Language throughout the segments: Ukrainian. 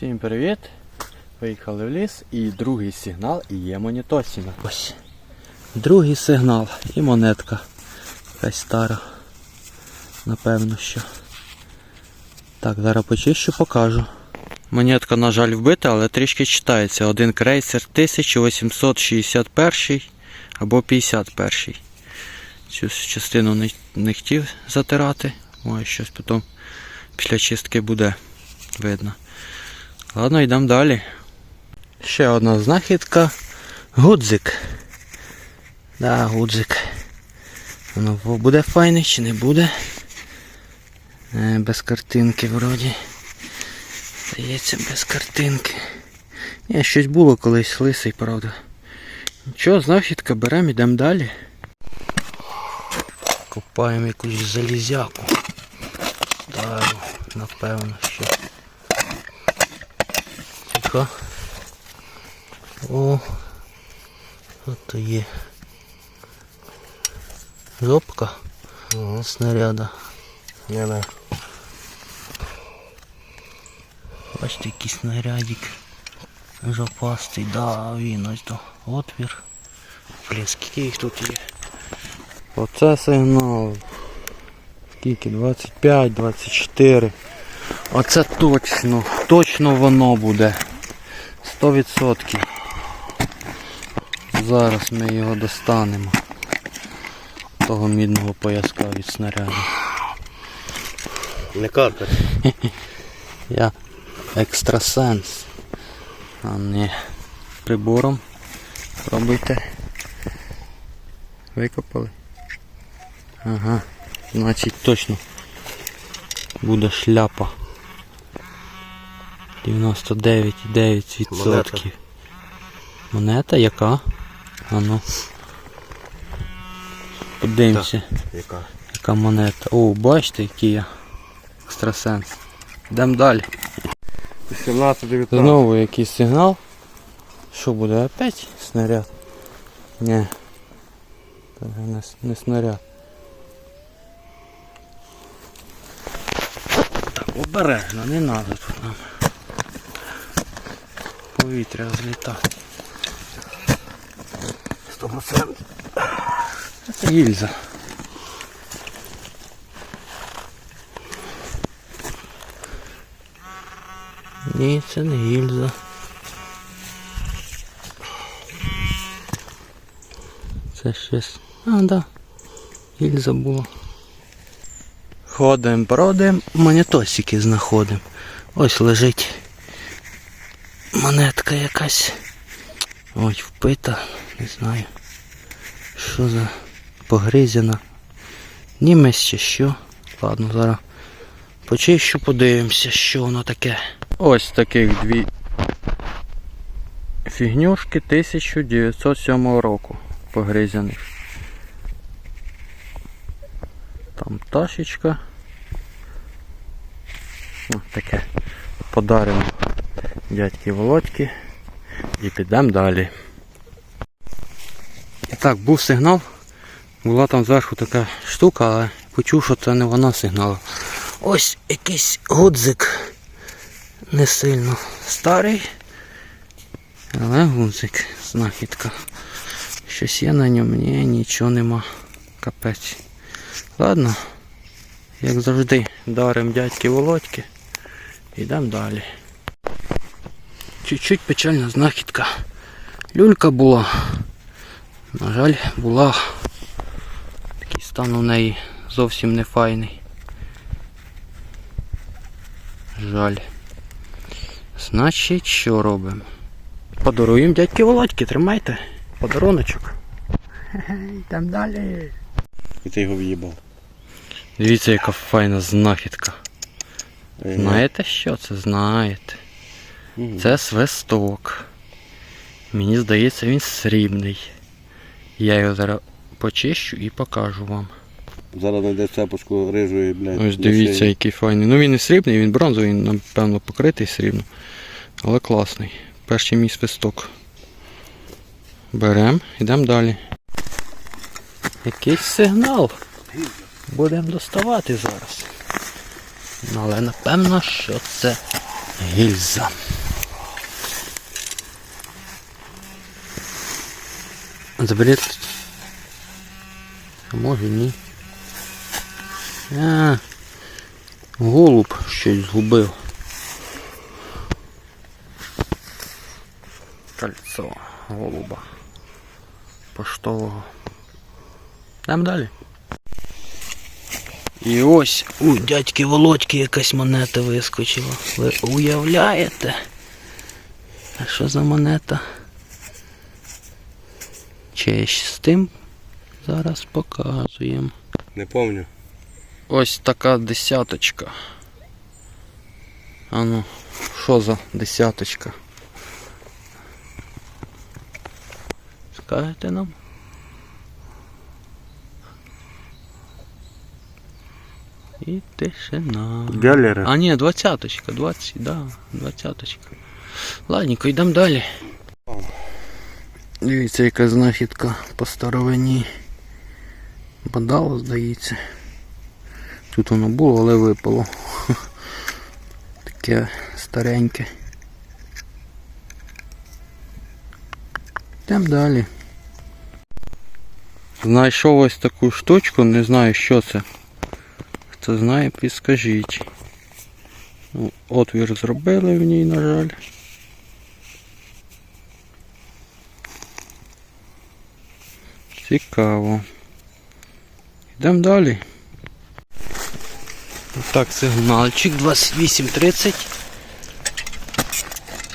Всім привіт! Виїхали в ліс і другий сигнал і є монітосіна. Ось. Другий сигнал і монетка. Якась стара. Напевно, що. Так, зараз почищу, покажу. Монетка, на жаль, вбита, але трішки читається. Один крейсер 1861 або 51. Цю частину не, не хотів затирати. Може щось потім після чистки буде видно. Ладно, йдемо далі. Ще одна знахідка. Гудзик. Да, гудзик. Ну, буде файний чи не буде? Е, без картинки вроді. Здається, без картинки. Ні, щось було колись лисий, правда. Нічого, знахідка, беремо, йдемо далі. Копаємо якусь залізяку. Так, напевно, що. Тихо. О, тут є жопка снаряда. Не, не. Бачите, який снарядик. Жопастий, да, він ось то. Отвір. Блін, скільки їх тут є? Оце сигнал. Скільки? 25, 24. Оце точно, точно воно буде. 100%. Зараз ми його достанемо. Того мідного пояска від снаряду. Не каркать. Я екстрасенс. А не прибором. Пробуйте. Викопали. Ага. Значить точно буде шляпа. 99,9%. Монета. Монета яка? А ну. Подивимося. Яка? Яка монета. О, бачите, який я екстрасенс. Йдемо далі. 17, 19. Знову якийсь сигнал. Що буде опять снаряд? Ні. Не, не снаряд. Так, обережно, не треба тут. Повітря злітати. 100%. Це гільза. Ні, це не гільза. Це щось. А, да. Гільза була. Ходим, бродим, монетосики знаходимо. Ось лежить монетка якась. Ой, впита, не знаю. Що за погризяна? Німець чи що? Ладно, зараз почищу, подивимося, що воно таке. Ось таких дві фігнюшки 1907 року погризяних. Там пташечка. О, таке. Подаримо дядьки Володьки і підемо далі. І так, був сигнал. Була там зверху така штука, але почув, що це не вона сигнала. Ось якийсь гудзик. Не сильно старий. Але гудзик, знахідка. Щось є на ньому, ні, нічого нема. Капець. Ладно, як завжди, дарим дядьки Володьки. Йдемо далі. Чуть-чуть печальна знахідка. Люлька була. На жаль, була. Такий стан у неї зовсім не файний. Жаль. Значить, що робимо? Подаруємо дядьки Володьки, тримайте. Подаруночок. Йдемо далі. І ти його в'їбав. Дивіться, яка файна знахідка. Е, Знаєте що це? Знаєте. Це свисток. Мені здається, він срібний. Я його зараз почищу і покажу вам. Зараз знайде цепочку рижої, блядь. Ось дивіться, який файний. Ну він не срібний, він бронзовий, він, напевно, покритий срібно. Але класний. Перший мій свисток. Беремо, йдемо далі. Якийсь сигнал. Будемо доставати зараз. Ну, Але напевно, що це Гільза. Заберіть. А може ні. А, голуб щось згубив. Кольцо голуба. Поштового. Там далі. І ось у дядьки Володьки якась монета вискочила. Ви уявляєте? А що за монета? Честь з тим зараз показуємо. Не помню. Ось така десяточка. А ну, що за десяточка? Скажете нам? І тишина. Галера. А ні, двадцяточка, двадцять, да, двадцяточка. Ладненько, йдемо далі. Дивіться, яка знахідка по старовині. Бадало, здається. Тут воно було, але випало. Таке стареньке. Йдемо далі. Знайшов ось таку штучку, не знаю що це. Хто знає, підскажіть. Ну, отвір зробили в ній, на жаль. Цікаво. Йдемо далі. Так, сигнальчик 28.30.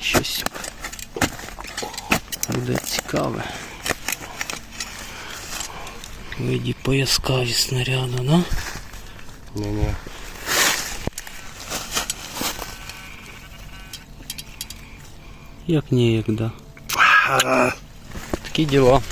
Щось буде цікаве. Виді пояска від снаряду, да? Ні-ні. Як ні, як да. Такі діла.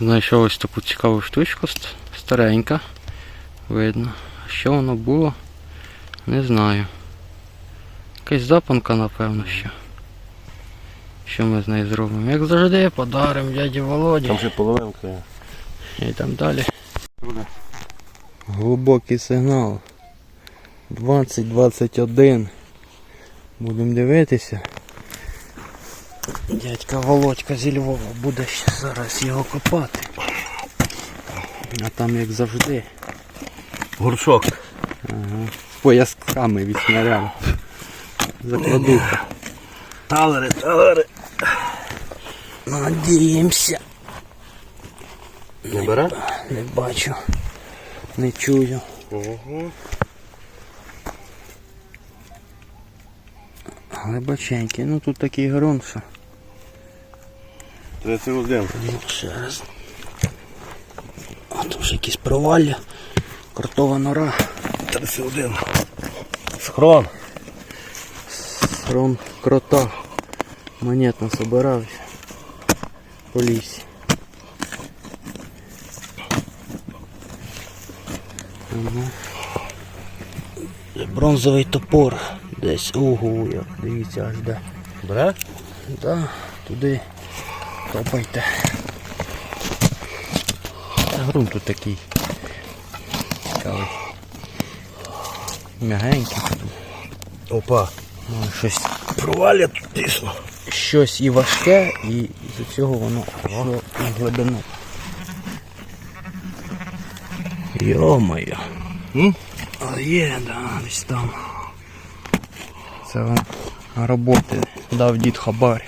Знайшов ось таку цікаву штучку, старенька. Видно. Що воно було? Не знаю. Якась запанка, напевно, що. Що ми з нею зробимо? Як завжди, подаримо дяді Володі. Там ще половинка є. І там далі. Буде. Глибокий сигнал. 20-21. Будемо дивитися. Дядька Володька зі Львова буде ще зараз його копати. А там як завжди. Горшок. Ага. З поясками від снаряду. Закладуха. Талери, талери. Надіємося. Не бере? Не бачу. Не чую. Угу. Глибоченький. Ну тут такий ґрунт, що. 31. Ну, ще раз. А тут вже якісь провалля. Картова нора. 31. Схрон. Рон крота. Монетно собирався. По лісі. Бронзовий топор. Десь угу, як дивіться аж де. Бере? Да, туди копайте. Грунт тут такий. Цікавий. Мягенький. Опа. Ну, щось, Провалля тут тісно. щось і важке, і з цього воно пішло на глибину. Йо-моє. А є, да, десь там. Це вам роботи дав дід Хабар.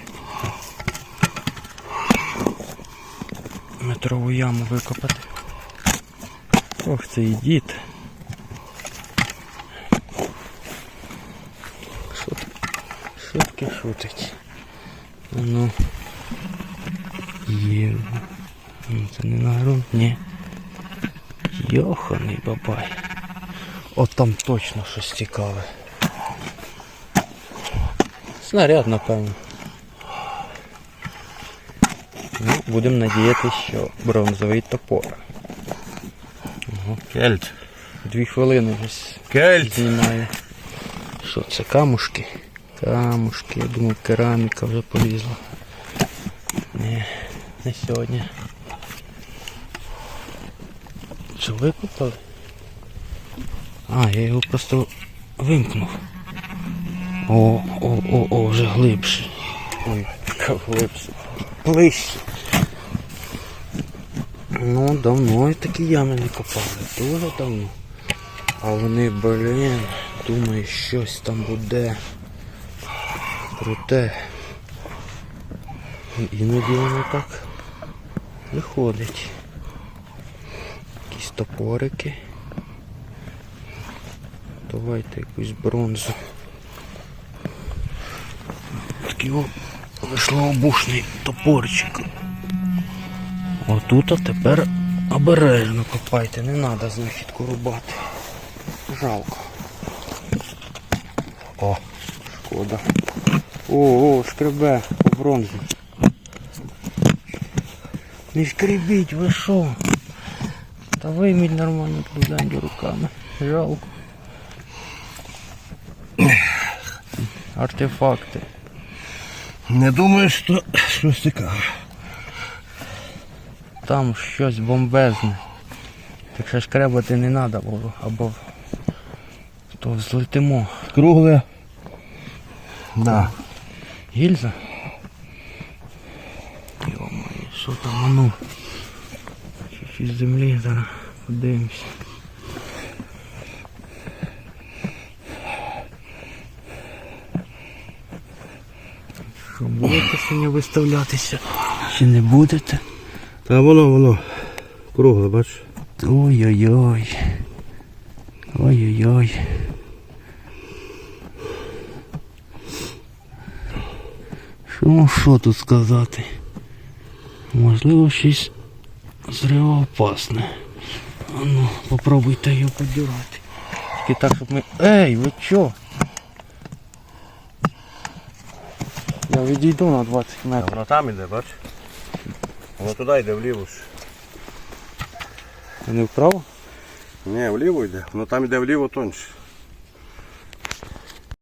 Метрову яму викопати. Ох, це і дід. Що т- Що таке шутить? А Ну. Є. Ну, Це не на ґрунт, ні. Йоханий бабай. От там точно щось цікаве. Снаряд, напевно. Ну, будемо надіятися, що бронзовий топор. Кельт. Дві хвилини ось Кельт. знімає. Що це? Камушки? Камушки, я думав, кераміка вже полізла. Ні, не сьогодні. Що викопали? А, я його просто вимкнув. О, о, о, о, вже глибше. Ой, глибше. Ближче. Ну, давно такі ями не копали. Дуже давно. А вони, блін, думаю, щось там буде. Круте. Іноді воно так виходить. Якісь топорики. Давайте якусь бронзу. Такий о, вийшлообушний топорчик. Отут а тепер обережно копайте, не треба знахідку рубати. Жалко. О, Шкода. О, о, шкребе по бронзу. Не шкребіть, ви що? Та вийміть нормально труденькі руками. Жалко. Артефакти. Не думаю, що щось цікаве. Там щось бомбезне. Так що шкребати не треба було, або то злетимо. Кругле. Да. Гільза? Йо-моє, що там, а ну? Чуть-чуть землі зараз подивимось. Що, будете сьогодні виставлятися? Чи не будете? Та воно, воно. Кругле, бачиш? Ой-ой-ой. Ой-ой-ой. Що, ну, що тут сказати? Можливо, щось зривоопасне. А ну, попробуйте його подірати. Тільки так, щоб ми. Ей, ви чо? Відійду на 20 метрів. воно там іде, бачиш? Воно туди йде вліво ж. Не вправо? Ні, вліво йде. Воно там йде вліво тоньше.